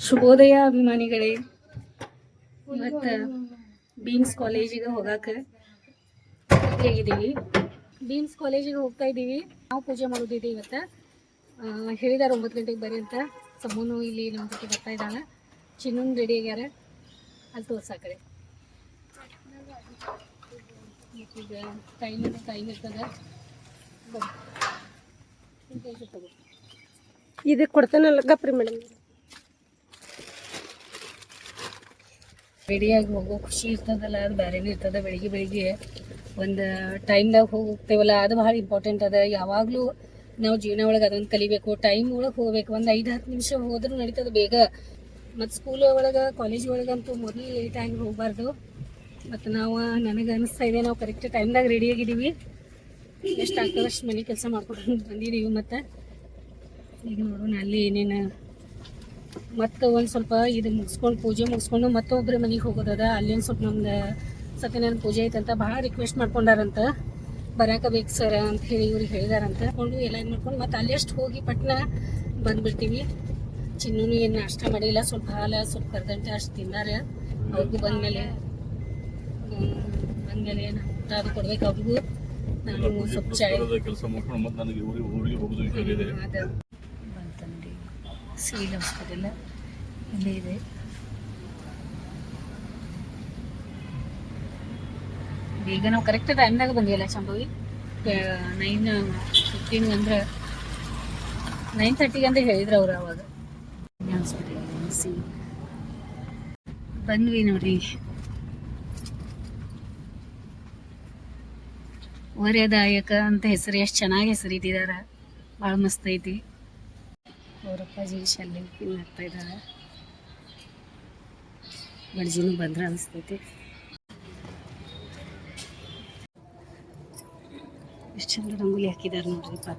ಶುಭೋದಯ ಅಭಿಮಾನಿಗಳೇ ಇವತ್ತು ಬೀಮ್ಸ್ ಕಾಲೇಜಿಗೆ ಹೋಗಾಕ ಬೀಮ್ಸ್ ಕಾಲೇಜಿಗೆ ಹೋಗ್ತಾ ಇದ್ದೀವಿ. ನಾವು ಪೂಜೆ ಮಾಡೋದಿದೆ ಇವತ್ತು. ಹೇಳಿದಾರೆ ಒಂಬತ್ತು ಗಂಟೆಗೆ ಬರೀ ಅಂತ. ಸಮೂನು ಇಲ್ಲಿ ನಮ್ಮ ಜೊತೆ ಬರ್ತಾ ಇದ್ದಾಳೆ ಚಿನ್ನ ರೆಡಿ ಆಗ್ಯಾರ. ಅಲ್ಲಿ ತೋರ್ಸಾಕಡೆ ಈಗ ಟೈಮ್ ಟೈಮ್ ಇರ್ತದೆ. ಇದಕ್ಕೆ ಇದು ಕೊಡ್ತಾನಲ್ಲ ಗಪ್ರಿ ಮೇಡಮ್? ರೆಡಿಯಾಗಿ ಹೋಗೋ ಖುಷಿ ಇರ್ತದಲ್ಲ, ಅದು ಬೇರೆನೇ ಇರ್ತದೆ. ಬೆಳಿಗ್ಗೆ ಬೆಳಿಗ್ಗೆ ಒಂದು ಟೈಮ್ದಾಗ ಹೋಗ್ತೇವಲ್ಲ, ಅದು ಭಾಳ ಇಂಪಾರ್ಟೆಂಟ್ ಅದ. ಯಾವಾಗಲೂ ನಾವು ಜೀವನ ಒಳಗೆ ಅದೊಂದು ಕಲಿಬೇಕು. ಟೈಮ್ ಒಳಗೆ ಹೋಗ್ಬೇಕು. ಒಂದು ಐದು, ಹತ್ತು ನಿಮಿಷ ಹೋದ್ರೂ ನಡೀತದೆ ಬೇಗ. ಮತ್ತು ಸ್ಕೂಲ್ ಒಳಗೆ ಕಾಲೇಜ್ ಒಳಗಂತೂ ಮೊದಲು ಲೇಟ್ ಆಗಿ ಹೋಗಬಾರ್ದು. ಮತ್ತು ನಾವು, ನನಗೆ ಅನಿಸ್ತಾ ಇದೆ, ನಾವು ಕರೆಕ್ಟ್ ಟೈಮ್ದಾಗ ರೆಡಿಯಾಗಿದ್ದೀವಿ ಎಷ್ಟು ಆಗ್ತದೆ ಅಷ್ಟು ಮನೆ ಕೆಲಸ ಮಾಡ್ಕೊಂಡು ಬಂದಿದ್ದೀವಿ ಮತ್ತು. ಈಗ ನೋಡೋಣ, ಅಲ್ಲಿ ಏನೇನು ಮತ್ತೆ ಒಂದು ಸ್ವಲ್ಪ ಇದು ಮುಗಿಸ್ಕೊಂಡು ಪೂಜೆ ಮುಗಿಸ್ಕೊಂಡು ಮತ್ತೊಬ್ಬರ ಮನೆಗೆ ಹೋಗೋದದ. ಅಲ್ಲಿ ಒಂದು ಸ್ವಲ್ಪ ನಮ್ದು ಸತ್ಯನಾರಾಯಣ ಪೂಜೆ ಐತಂತ ಭಾಳ ರಿಕ್ವೆಸ್ಟ್ ಮಾಡ್ಕೊಂಡಾರಂತ. ಬರಾಕ ಬೇಕು ಸರ್ ಅಂತ ಹೇಳಿ ಇವ್ರಿಗೆ ಹೇಳಿದಾರಂತ. ಕೊಂಡು ಎಲ್ಲ ಇದು ಮಾಡ್ಕೊಂಡು ಮತ್ತೆ ಅಲ್ಲೆಷ್ಟು ಹೋಗಿ ಪಟ್ನ ಬಂದ್ಬಿಡ್ತೀವಿ. ಚಿನ್ನೂ ಏನು ನಾಷ್ಟ ಮಾಡಿಲ್ಲ. ಸ್ವಲ್ಪ ಹಾಲು ಸ್ವಲ್ಪ ಕರ್ದಂಟೆ ಅಷ್ಟು ತಿನ್ನಾರ ಅವ್ರಿಗೂ ಬಂದಮೇಲೆ ಬಂದಮೇಲೆ ಏನು ಊಟ ಅದು ಕೊಡ್ಬೇಕು ಅವ್ರಿಗೂ. ನಾನು ಸ್ವಲ್ಪ ಚಾಯ್ ಕೆಲಸ ಮಾಡ್ಕೊಂಡು ಮತ್ತೆ ನನಗೆ ಊರಿಗೆ ಹೋಗೋದು ಇದೆ. ಸೀಲ್ ಹಾಸ್ಪಿಟಲ್ ಇಲ್ಲೇ ಇದೆ. ಈಗ ನಾವು ಕರೆಕ್ಟ್ ಟೈಮ್ದಾಗ ಬಂದಿಲ್ಲ ಚಂಬವಿ ನೈನ್ ಫಿಫ್ಟೀನ್ ಅಂದ್ರೆ ನೈನ್ ತರ್ಟಿಗೆ ಅಂತ ಹೇಳಿದ್ರು ಅವ್ರು ಅವಾಗ. ಬಂದ್ವಿ ನೋಡ್ರಿ ವರದಾಯಕ ಅಂತ ಹೆಸರು, ಎಷ್ಟು ಚೆನ್ನಾಗಿ ಹೆಸರು ಇಟ್ಟಿದ್ದಾರೆ ಭಾಳ ಮಸ್ತ್ ಐತಿ. ಅವರಪ್ಪಾಜಿ ಶಲ್ಯ ಪಿನ್ ಹಾಕ್ತಾ ಇದ್ದಾರೆ. ಬಡ್ಜಿನೂ ಬಂದ್ರೆ ಅನಿಸ್ತೈತಿ. ಎಷ್ಟು ಚಂದ ರಂಗೋಲಿ ಹಾಕಿದ್ದಾರೆ ನೋಡ್ರಿ ಪ.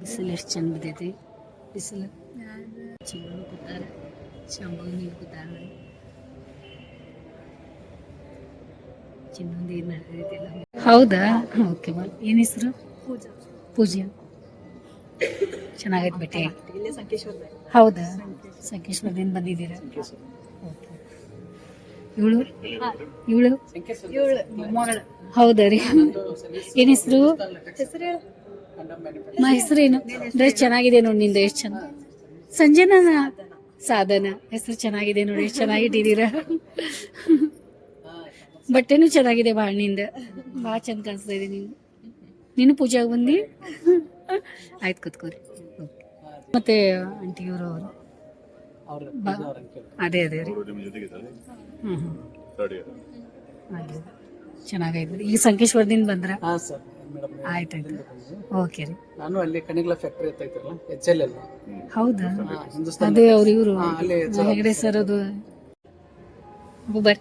ಬಿಸಿಲು ಎಷ್ಟು ಚಂದ ಬಿದ್ದೈತಿ. ಬಿಸಿಲು? ಚಿನ್ನ ಕೂತಾರೆ. ಚಂಬಳು ನೀರು ಕೂತಾರ. ಚಿನ್ನೊಂದು ಏನು ನಡೆದೈತಿಲ್ಲ ಹೌದಾ? ಓಕೆ ಬಾ ಏನು ಹೆಸರು? ಪೂಜಾ. ಪೂಜಾ ಚೆನ್ನಾಗೈತೆ ಸಂಕೇಶ್ವರ ಹೌದಾ? ಸಂಕೇಶ್ವರದಿಂದ ಬಂದಿದ್ದೀರಾ? ಓಕೆ. ಇವಳು? ಇವಳು? ಹೌದಾ ರೀ. ಏನು ಹೆಸರು? ಹೆಸರು ಹೆಸರೇನು ಡ್ರೆಸ್ ಚೆನ್ನಾಗಿದೆ ನೋಡಿ ನಿಂದ ಎಷ್ಟು ಚೆನ್ನ ಸಂಜೆನ ಸಾಧನ? ಹೆಸರು ಚೆನ್ನಾಗಿದೆ ನೋಡಿ ಎಷ್ಟು ಚೆನ್ನಾಗಿಟ್ಟಿದ್ದೀರಾ? ಬಟ್ಟೆನೂ ಚೆನ್ನಾಗಿದೆ ಭಾಳ ನಿಂದ. ಭಾಳ ಚಂದ ಕಾಣಿಸ್ತಾ ಇದೆ ನೀನು ನೀನು ಪೂಜೆಗೆ ಬಂದು? ಆಯ್ತು ಕೂತ್ಕೋರಿ. ಮತ್ತೆ ಆಂಟಿ ಇವರು ಅವರು ಅದೇ ಅದೇ ರೀ ಹ್ಞೂ ಹ್ಞೂ ಅದೇ ಚೆನ್ನಾಗೈತೆ. ಈಗ ಸಂಕೇಶ್ವರದಿಂದ ಬಂದ್ರ? ಹಾ ಸರ್. ಮೇಡಮ್ ಆಯ್ತಾಯ್ತು ಓಕೆ ರೀ. ನಾನು ಅಲ್ಲಿ ಕಣಿಗ್ಲ ಫ್ಯಾಕ್ಟ್ರಿ ಅಂತ ಐತಿರಲ್ಲ ಎಚ್ ಎಲ್ ಎಲ್ ಹೌದಾ ಅದೇ ಅವ್ರು ಇವರು ಹೆಗಡೆ ಸರ್ ಅದು. ಬರ್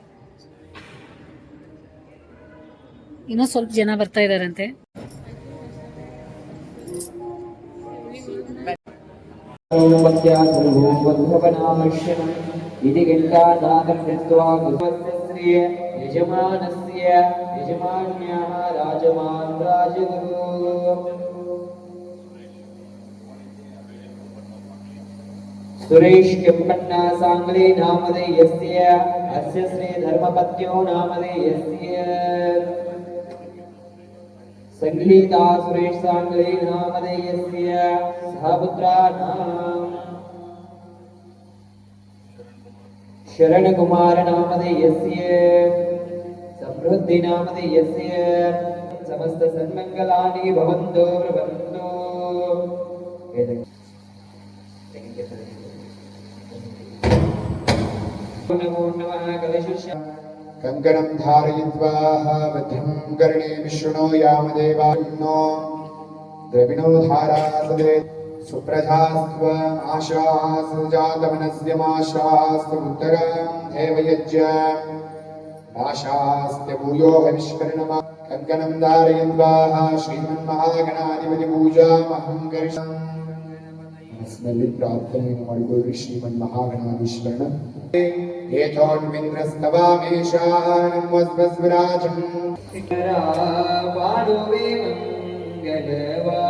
ಇನ್ನು ಸ್ವಲ್ಪ ಜನ ಬರ್ತಾ ಇದ್ದಾರಂತೆ ಯಜಮಾನಸ್ಯ ಯಜಮಾನ್ಯ ರಾಜಮಾನ್ ರಾಜಗುರು ಸುರೇಶ್ ಕೆಂಪಣ್ಣ ಸಾಂಗ್ಲಿ ನಾಮಧೇಯಸ್ಯ ಅಸ್ಯ ಶ್ರೀ ಧರ್ಮಪತ್ಯೋ ನಾಮಧೇಯಸ್ಯ सङ्गीता सुरेश साङ्गले नामधेयस्य सहपुत्राणाम् शरणकुमार नामधेयस्य समृद्धि नामधेयस्य समस्त सन्मङ्गलानि भवन्तु प्रभवन्तु नमो नमः कलशुष्य കങ്കണം ധാരയിദ്വാഹവധിം കർണേ വിഷ്ണു യാമദേവാന്നോ ദ്രവിണോ ധാരാസദേ സുപ്രധാസ്ത്വ ആശാസ് ജാതമനസ്യമാശാസ്തു ഉത്തരാം ദേവയജ്യ ആശാസ്ത്യ ഭൂയോ ഹവിഷ്കരണമാ കങ്കണം ധാരയിദ്വാഹ ശ്രീമൻ മഹാഗണാധിപതി പൂജാമഹം കരിഷം മനസ്സിನಲ್ಲಿ പ്രാർത്ഥನೆಯನ್ನು ಮಾಡಿಕೊಳ್ಳಿ ಶ್ರೀಮನ್ ಮಹಾಗಣಾಧೀಶ್ವರನ एथोन्विन्द्रस्तवामेशानम् वस्वस्विराजम् पाणुवे मङ्गलवा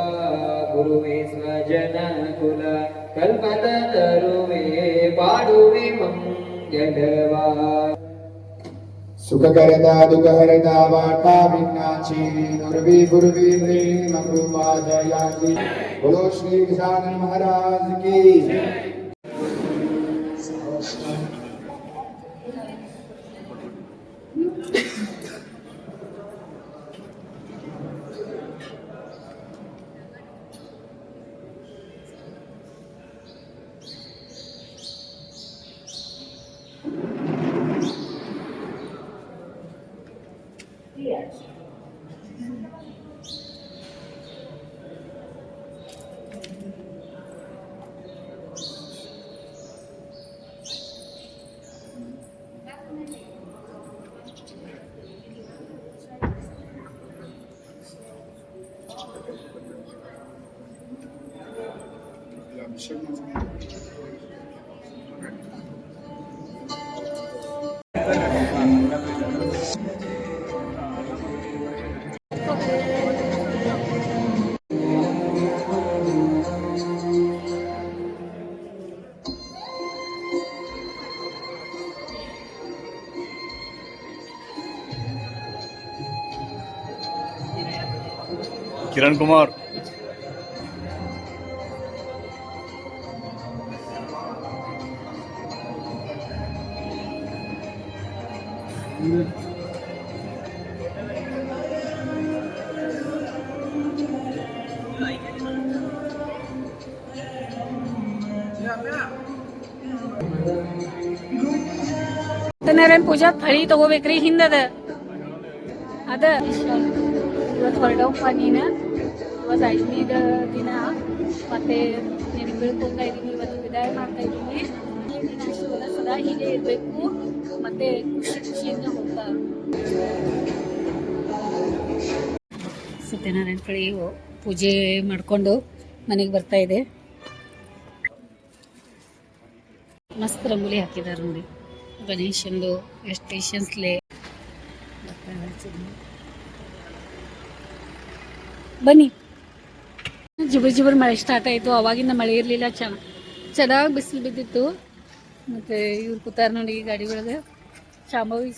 गुरुवे स्वजनकुल कल्पतरुवे पाडुवे मङ्गलवा सुखकरता दुःखहरता वाटा भिन्नाची दुर्वी गुरुवी प्रेम कृपा जयाची बोलो श्री गजानन महाराज की Ya bir şey mi Kumar Satyanarayana ಪೂಜಾ ಥಳಿ ತಗೋಬೇಕ್ರಿ ಹಿಂದದ ಅದ ಇವತ್ತು ಹೊರಡವಪ್ಪ ನೀನು ಇವತ್ತು ಐದನೇದ ದಿನ, ಮತ್ತೆ ನಿನಗೆ ಬೀಳ್ಕೊತಾ ಇದೀವಿ ಇವತ್ತು ವಿದಾಯ ಮಾಡ್ತಾ ಇದ್ದೀನಿ. ಸದಾ ಹೀಗೆ ಇರಬೇಕು, ಮತ್ತೆ ಖುಷಿ ಖುಷಿಯಿಂದ ಹೋಗ್ತಾ. ಸತ್ಯನಾರಾಯಣ ಕಡೆ ಪೂಜೆ ಮಾಡಿಕೊಂಡು ಮನೆಗೆ ಬರ್ತಾ ಇದೆ. ಮಸ್ತ್ ರಂಗೋಲಿ ಹಾಕಿದ್ದಾರೆ ನೋಡಿ. ಗಣೇಶಂದು ಎಷ್ಟು ಪೇಷನ್ಸ್ಲೆ ಬನ್ನಿ. ಜಿಬರ್ ಜಿಬರ್ ಮಳೆ ಸ್ಟಾರ್ಟ್ ಆಯಿತು. ಅವಾಗಿಂದ ಮಳೆ ಇರಲಿಲ್ಲ. ಚೆನ್ನ ಚೆನ್ನಾಗಿ ಬಿಸಿಲು ಬಿದ್ದಿತ್ತು. ಮತ್ತು ಇವ್ರು ಕೂತಾರ ನೋಡಿ ಈ ಗಾಡಿ ಒಳಗೆ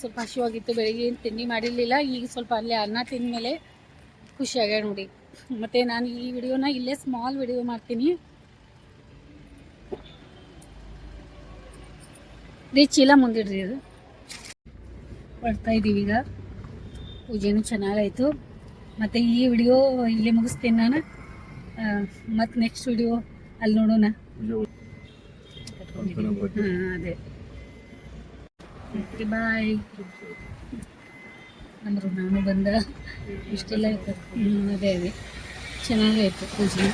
ಸ್ವಲ್ಪ ಹಸಿವಾಗಿತ್ತು. ಬೆಳಿಗ್ಗೆ ಏನು ತಿಂಡಿ ಮಾಡಿರಲಿಲ್ಲ. ಈಗ ಸ್ವಲ್ಪ ಅಲ್ಲೇ ಅನ್ನ ತಿಂದ ಮೇಲೆ ಖುಷಿ ಆಗ್ಯಾಳ ನೋಡಿ. ಮತ್ತು ನಾನು ಈ ವಿಡಿಯೋನ ಇಲ್ಲೇ ಸ್ಮಾಲ್ ವಿಡಿಯೋ ಮಾಡ್ತೀನಿ. ರೀ, ಚೀಲ ಮುಂದಿಡ್ರಿ ಅದು. ಬರ್ತಾ ಇದ್ದೀವಿ ಈಗ. ಪೂಜೆನೂ ಚೆನ್ನಾಗಾಯಿತು ಮತ್ತು ಈ ವಿಡಿಯೋ ಇಲ್ಲೇ ಮುಗಿಸ್ತೀನಿ ನಾನು. ಮತ್ತು ನೆಕ್ಸ್ಟ್ ವಿಡಿಯೋ ಅಲ್ಲಿ ನೋಡೋಣ. ಹಾಂ ಅದೇ. ಬಾಯ್ ಅಂದ್ರೆ ನಾನು ಬಂದ ಇಷ್ಟೆಲ್ಲ ಆಯ್ತು ಹ್ಞೂ ಅದೇ ಅದೇ. ಚೆನ್ನಾಗಾಯ್ತು ಪೂಜೆ.